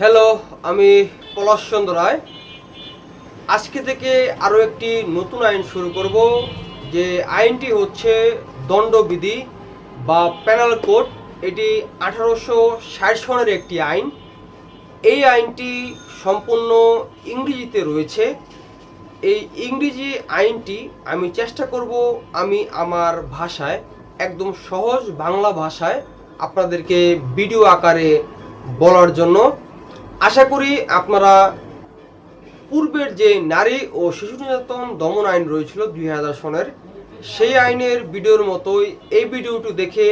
Hello, আমি পলাশ চন্দ্র রায়। আজকে থেকে আরও একটি নতুন আইন শুরু করব, যে আইনটি হচ্ছে দণ্ডবিধি বা প্যানাল কোড এটি আঠারোশো ষাট সনের একটি আইন। এই আইনটি সম্পূর্ণ ইংরেজিতে রয়েছে। এই ইংরেজি আইনটি আমি চেষ্টা করব আমি আমার ভাষায়, একদম সহজ বাংলা ভাষায় আপনাদেরকে ভিডিও আকারে বলার জন্য। আশা করি আপনারা পূর্বের যে নারী ও শিশু নির্যাতন দমন আইন রয়েছিল দুই হাজার সনের, সেই আইনের ভিডিওর মতোই এই ভিডিওটি দেখে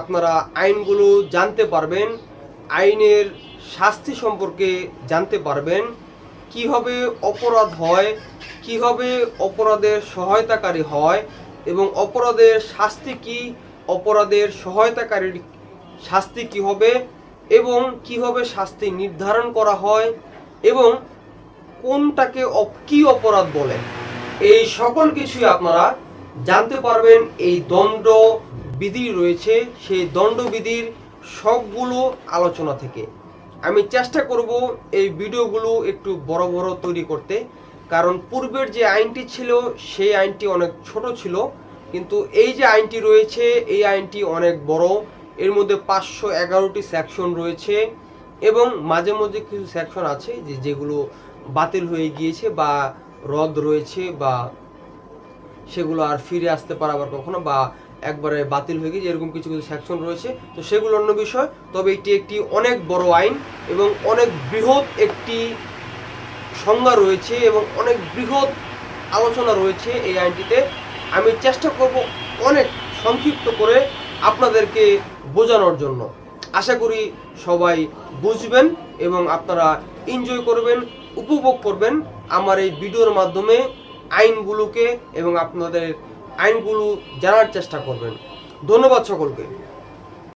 আপনারা আইনগুলো জানতে পারবেন, আইনের শাস্তি সম্পর্কে জানতে পারবেন, কীভাবে অপরাধ হয়, কীভাবে অপরাধের সহায়তাকারী হয় এবং অপরাধের শাস্তি কি, অপরাধের সহায়তাকারীর শাস্তি কি হবে এবং কীভাবে শাস্তি নির্ধারণ করা হয় এবং কোনটাকে কি অপরাধ বলে এই সকল কিছুই আপনারা জানতে পারবেন। এই দণ্ড বিধি রয়েছে। সেই দণ্ডবিধির সবগুলো আলোচনা থেকে। আমি চেষ্টা করব এই ভিডিওগুলো একটু বড় বড় তৈরি করতে। কারণ পূর্বের যে আইনটি ছিল, সেই আইনটি অনেক ছোট ছিল। কিন্তু এই যে আইনটি রয়েছে, এই আইনটি অনেক বড়। এর মধ্যে পাঁচশো এগারোটি সেকশন রয়েছে এবং মাঝে মাঝে কিছু সেকশন আছে যে যেগুলো বাতিল হয়ে গিয়েছে বা রদ রয়েছে বা সেগুলো আর ফিরে আসতে পারে আবার কখনো বা একবারে বাতিল হয়ে গিয়েছে, এরকম কিছু কিছু সেকশন রয়েছে। তো সেগুলো অন্য বিষয়, তবে এটি একটি অনেক বড় আইন এবং অনেক বৃহৎ একটি সংজ্ঞা রয়েছে এবং অনেক বৃহৎ আলোচনা রয়েছে এই আইনটিতে। আমি চেষ্টা করব অনেক সংক্ষিপ্ত করে আপনাদেরকে বোঝানোর জন্য। আশা করি সবাই বুঝবেন এবং আপনারা এনজয় করবেন, উপভোগ করবেন আমার এই ভিডিওর মাধ্যমে আইনগুলোকে এবং আপনাদের আইনগুলো জানার চেষ্টা করবেন। ধন্যবাদ সকলকে।